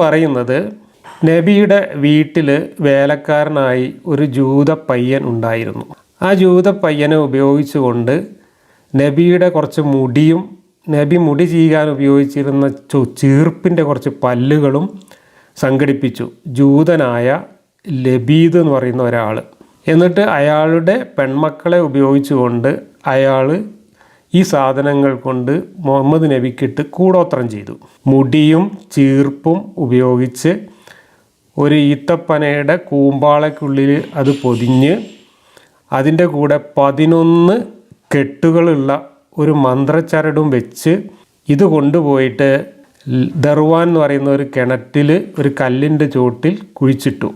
പറയുന്നത് നബിയുടെ വീട്ടിൽ വേലക്കാരനായി ഒരു ജൂത പയ്യൻ ഉണ്ടായിരുന്നു. ആ ജൂത പയ്യനെ ഉപയോഗിച്ചുകൊണ്ട് നബിയുടെ കുറച്ച് മുടിയും നബി മുടി ചെയ്യാൻ ഉപയോഗിച്ചിരുന്ന ചീർപ്പിന്റെ കുറച്ച് പല്ലുകളും സംഘടിപ്പിച്ചു. ജൂതനായ ലബീദ് എന്ന് പറയുന്ന ഒരാൾ എന്നിട്ട് അയാളുടെ പെൺമക്കളെ ഉപയോഗിച്ചുകൊണ്ട് അയാൾ ഈ സാധനങ്ങൾ കൊണ്ട് മുഹമ്മദ് നബിക്കിട്ട് കൂടോത്രം ചെയ്തു. മുടിയും ചീർപ്പും ഉപയോഗിച്ച് ഒരു ഈത്തപ്പനയുടെ കൂമ്പാളയ്ക്കുള്ളിൽ അത് പൊതിഞ്ഞ് അതിന്റെ കൂടെ പതിനൊന്ന് കെട്ടുകളുള്ള ഒരു മന്ത്രച്ചരടും വെച്ച് ഇത് കൊണ്ടുപോയിട്ട് ദർവാൻ എന്ന് പറയുന്ന ഒരു കിണറ്റിൽ ഒരു കല്ലിന്റെ ചോട്ടിൽ കുഴിച്ചിട്ടു.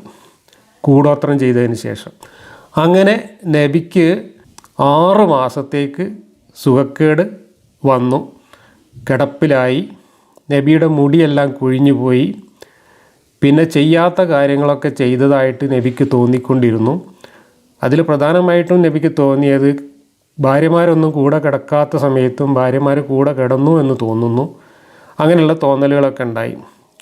കൂടോത്രം ചെയ്തതിന് ശേഷം. അങ്ങനെ നബിക്ക് ആറ് മാസത്തേക്ക് സുഖക്കേട് വന്നു. കിടപ്പിലായി. നബിയുടെ മുടിയെല്ലാം കുഴിഞ്ഞു പോയി പിന്നെ ചെയ്യാത്ത കാര്യങ്ങളൊക്കെ ചെയ്തതായിട്ട് നബിക്ക് തോന്നിക്കൊണ്ടിരുന്നു. അതിൽ പ്രധാനമായിട്ടും നബിക്ക് തോന്നിയത് ഭാര്യമാരൊന്നും കൂടെ കിടക്കാത്ത സമയത്തും ഭാര്യമാർ കൂടെ കിടന്നു എന്ന് തോന്നുന്നു. അങ്ങനെയുള്ള തോന്നലുകളൊക്കെ ഉണ്ടായി.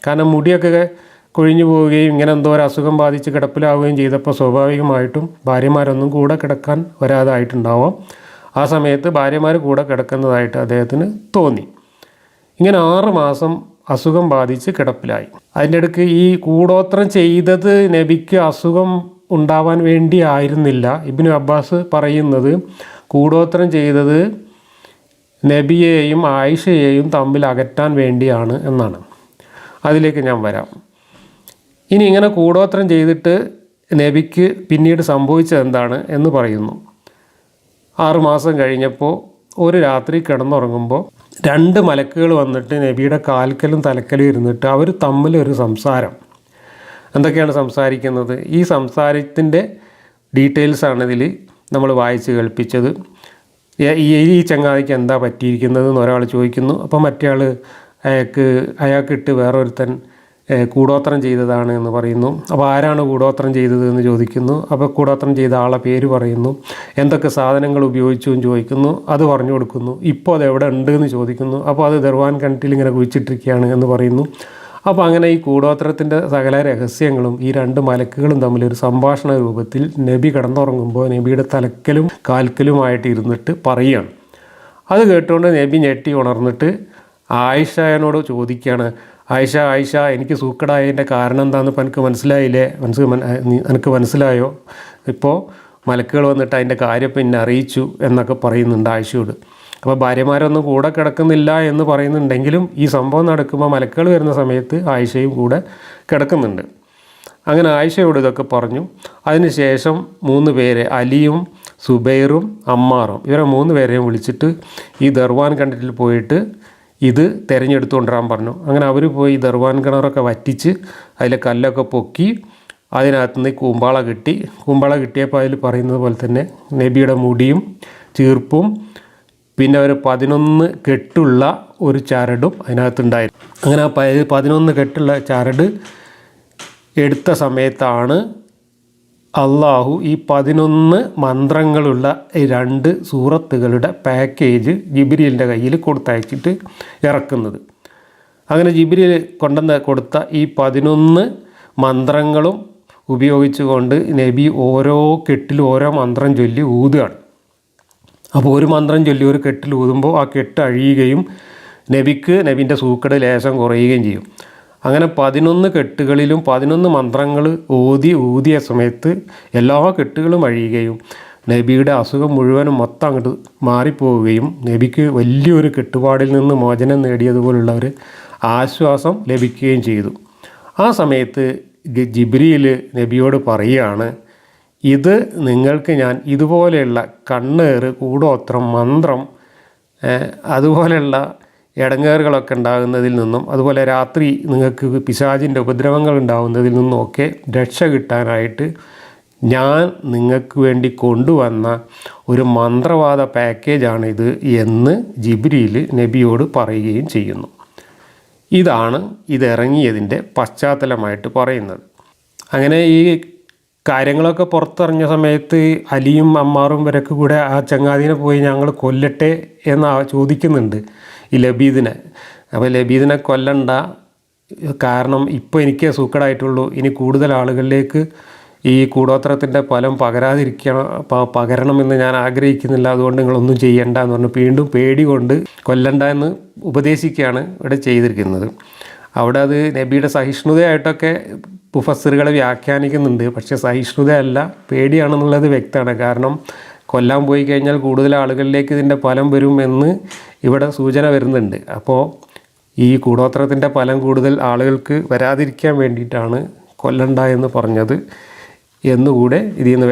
കാരണം മുടിയൊക്കെ കൊഴിഞ്ഞു പോവുകയും ഇങ്ങനെ എന്തോ ഒരു അസുഖം ബാധിച്ച് കിടപ്പിലാവുകയും ചെയ്തപ്പോൾ സ്വാഭാവികമായിട്ടും ഭാര്യമാരൊന്നും കൂടെ കിടക്കാൻ വരാതായിട്ടുണ്ടാവാം. ആ സമയത്ത് ഭാര്യമാർ കൂടെ കിടക്കുന്നതായിട്ട് അദ്ദേഹത്തിന് തോന്നി. ഇങ്ങനെ ആറ് മാസം അസുഖം ബാധിച്ച് കിടപ്പിലായി. അതിന്റെ ഇടയ്ക്ക് ഈ കൂടോത്രം ചെയ്തത് നബിക്ക് അസുഖം ഉണ്ടാവാൻ വേണ്ടി ആയിരുന്നില്ല. ഇബിനു അബ്ബാസ് പറയുന്നത് കൂടോത്രം ചെയ്തത് നബിയെയും ആയിഷയെയും തമ്മിൽ അകറ്റാൻ വേണ്ടിയാണ് എന്നാണ്. അതിലേക്ക് ഞാൻ വരാം. ഇനി ഇങ്ങനെ കൂടോത്രം ചെയ്തിട്ട് നബിക്ക് പിന്നീട് സംഭവിച്ചത് എന്താണ് എന്ന് പറയുന്നു. ആറുമാസം കഴിഞ്ഞപ്പോൾ ഒരു രാത്രി കിടന്നുറങ്ങുമ്പോൾ രണ്ട് മലക്കുകൾ വന്നിട്ട് നബിയുടെ കാൽക്കലും തലക്കലും ഇരുന്നിട്ട് അവർ തമ്മിലൊരു സംസാരം. എന്തൊക്കെയാണ് സംസാരിക്കുന്നത്? ഈ സംസാരത്തിന്റെ ഡീറ്റെയിൽസാണ് ഇതിൽ നമ്മൾ വായിച്ച് കേൾപ്പിച്ചത്. ഈ- ചങ്ങാതിക്ക് എന്താ പറ്റിയിരിക്കുന്നത് എന്ന് ഒരാൾ ചോദിക്കുന്നു. അപ്പോൾ മറ്റേ ആൾ അയാൾക്ക് അയാൾക്കിട്ട് വേറൊരുത്തൻ കൂടോത്രം ചെയ്തതാണ് എന്ന് പറയുന്നു. അപ്പോൾ ആരാണ് കൂടോത്രം ചെയ്തത് എന്ന് ചോദിക്കുന്നു. അപ്പോൾ കൂടോത്രം ചെയ്ത ആളെ പേര് പറയുന്നു. എന്തൊക്കെ സാധനങ്ങൾ ഉപയോഗിച്ചു എന്ന് ചോദിക്കുന്നു. അത് പറഞ്ഞു കൊടുക്കുന്നു. ഇപ്പോൾ അത് എവിടെ ഉണ്ട് എന്ന് ചോദിക്കുന്നു. അപ്പോൾ അത് ദർവാൻ കണ്ടിൽ ഇങ്ങനെ കുഴിച്ചിട്ടിരിക്കുകയാണ് എന്ന് പറയുന്നു. അപ്പോൾ അങ്ങനെ ഈ കൂടോത്രത്തിന്റെ സകല രഹസ്യങ്ങളും ഈ രണ്ട് മലക്കുകളും തമ്മിൽ ഒരു സംഭാഷണ രൂപത്തിൽ നബി കിടന്നുറങ്ങുമ്പോൾ നബിയുടെ തലക്കലും കാൽക്കലുമായിട്ട് ഇരുന്നിട്ട് പറയുകയാണ്. അത് കേട്ടുകൊണ്ട് നബി ഞെട്ടി ഉണർന്നിട്ട് ആയിഷായനോട് ചോദിക്കുകയാണ്. ആയിഷ ആയിഷ എനിക്ക് സൂക്കടായതിന്റെ കാരണം എന്താണെന്ന് എനിക്ക് മനസ്സിലായില്ലേ? മനസ്സ് എനിക്ക് മനസ്സിലായോ? ഇപ്പോൾ മലക്കുകൾ വന്നിട്ട് അതിന്റെ കാര്യം പിന്നെ അറിയിച്ചു എന്നൊക്കെ പറയുന്നുണ്ട് ആയിഷയോട്. അപ്പോൾ ഭാര്യമാരൊന്നും കൂടെ കിടക്കുന്നില്ല എന്ന് പറയുന്നുണ്ടെങ്കിലും ഈ സംഭവം നടക്കുമ്പോൾ മലക്കുകൾ വരുന്ന സമയത്ത് ആയിഷയും കൂടെ കിടക്കുന്നുണ്ട്. അങ്ങനെ ആയിഷയോട് ഇതൊക്കെ പറഞ്ഞു. അതിനുശേഷം മൂന്ന് പേരെ അലിയും സുബൈറും അമ്മാറും ഇവരെ മൂന്ന് പേരെയും വിളിച്ചിട്ട് ഈ ദർവാൻ കണ്ടിട്ടിൽ പോയിട്ട് ഇത് തിരഞ്ഞെടുത്തുകൊണ്ടിരാൻ പറഞ്ഞു. അങ്ങനെ അവർ പോയി ദർവാൻ കിണറൊക്കെ വറ്റിച്ച് അതിലെ കല്ലൊക്കെ പൊക്കി അതിനകത്ത് നിന്ന് കൂമ്പാള കിട്ടി. കൂമ്പാള കിട്ടിയപ്പോൾ അതിൽ പറയുന്നത് പോലെ തന്നെ നബിയുടെ മുടിയും ചീർപ്പും പിന്നെ ഒരു പതിനൊന്ന് കെട്ടുള്ള ഒരു ചരടും അതിനകത്തുണ്ടായിരുന്നു. അങ്ങനെ ആ പതിനൊന്ന് കെട്ടുള്ള ചരട് എടുത്ത സമയത്താണ് അള്ളാഹു ഈ പതിനൊന്ന് മന്ത്രങ്ങളുള്ള രണ്ട് സൂറത്തുകളുടെ പാക്കേജ് ജിബിരിലിന്റെ കയ്യിൽ കൊടുത്തയച്ചിട്ട് ഇറക്കുന്നത്. അങ്ങനെ ജിബിരിൽ കൊണ്ടുവന്ന് കൊടുത്ത ഈ പതിനൊന്ന് മന്ത്രങ്ങളും ഉപയോഗിച്ചുകൊണ്ട് നബി ഓരോ കെട്ടിലും ഓരോ മന്ത്രം ചൊല്ലി ഊതുകയാണ്. അപ്പോൾ ഒരു മന്ത്രം ചൊല്ലി ഒരു കെട്ടിൽ ഊതുമ്പോൾ ആ കെട്ട് അഴിയുകയും നബിക്ക് നബിന്റെ സൂക്കട് ലേശം കുറയുകയും ചെയ്യും. അങ്ങനെ പതിനൊന്ന് കെട്ടുകളിലും പതിനൊന്ന് മന്ത്രങ്ങൾ ഊതി ഊതിയ സമയത്ത് എല്ലാ കെട്ടുകളും അഴിയുകയും നബിയുടെ അസുഖം മുഴുവനും മൊത്തം അങ്ങോട്ട് മാറിപ്പോവുകയും നബിക്ക് വലിയൊരു കെട്ടുപാടിൽ നിന്ന് മോചനം നേടിയതുപോലുള്ള ഒരു ആശ്വാസം ലഭിക്കുകയും ചെയ്തു. ആ സമയത്ത് ജിബ്രിയിൽ നബിയോട് പറയുകയാണ് ഇത് നിങ്ങൾക്ക് ഞാൻ ഇതുപോലെയുള്ള കണ്ണേറ് കൂടോത്രം മന്ത്രം അതുപോലെയുള്ള ഇടങ്ങേറുകളൊക്കെ ഉണ്ടാകുന്നതിൽ നിന്നും അതുപോലെ രാത്രി നിങ്ങൾക്ക് പിശാചിന്റെ ഉപദ്രവങ്ങൾ ഉണ്ടാകുന്നതിൽ നിന്നും നിന്നുമൊക്കെ രക്ഷ കിട്ടാനായിട്ട് ഞാൻ നിങ്ങൾക്ക് വേണ്ടി കൊണ്ടുവന്ന ഒരു മന്ത്രവാദ പാക്കേജാണിത് എന്ന് ജിബ്രീൽ നബിയോട് പറയുകയും ചെയ്യുന്നു. ഇതാണ് ഇതിറങ്ങിയതിന്റെ പശ്ചാത്തലമായിട്ട് പറയുന്നത്. അങ്ങനെ ഈ കാര്യങ്ങളൊക്കെ പുറത്തറിഞ്ഞ സമയത്ത് അലിയും അമ്മാറും വരക്ക് കൂടെ ആ ചങ്ങാതിനെ പോയി ഞങ്ങൾ കൊല്ലട്ടെ എന്ന് ചോദിക്കുന്നുണ്ട് ഈ ലബീദിനെ. അപ്പോൾ ലബീദിനെ കൊല്ലണ്ട കാരണം ഇപ്പോൾ എനിക്ക് സൂക്കടായിട്ടുള്ളൂ. ഇനി കൂടുതൽ ആളുകളിലേക്ക് ഈ കൂടോത്രത്തിന്റെ ഫലം പകരാതിരിക്കണം പകരണമെന്ന് ഞാൻ ആഗ്രഹിക്കുന്നില്ല. അതുകൊണ്ട് നിങ്ങളൊന്നും ചെയ്യണ്ട എന്ന് പറഞ്ഞു വീണ്ടും പേടി കൊണ്ട് കൊല്ലണ്ട എന്ന് ഉപദേശിക്കുകയാണ് ഇവിടെ ചെയ്തിരിക്കുന്നത്. അവിടെ അത് നബിയുടെ സഹിഷ്ണുതയായിട്ടൊക്കെ മുഫസ്സിറുകൾ വ്യാഖ്യാനിക്കുന്നുണ്ട്. പക്ഷേ സഹിഷ്ണുതയല്ല പേടിയാണെന്നുള്ളത് വ്യക്തമാണ്. കാരണം കൊല്ലാൻ പോയി കഴിഞ്ഞാൽ കൂടുതൽ ആളുകളിലേക്ക് ഇതിന്റെ ഫലം വരുമെന്ന് ഇവിടെ സൂചന വരുന്നുണ്ട്. അപ്പോൾ ഈ കൂടോത്രത്തിന്റെ ഫലം കൂടുതൽ ആളുകൾക്ക് വരാതിരിക്കാൻ വേണ്ടിയിട്ടാണ് കൊല്ലണ്ട എന്ന് പറഞ്ഞത് എന്നുകൂടെ ഇതിൽ നിന്ന്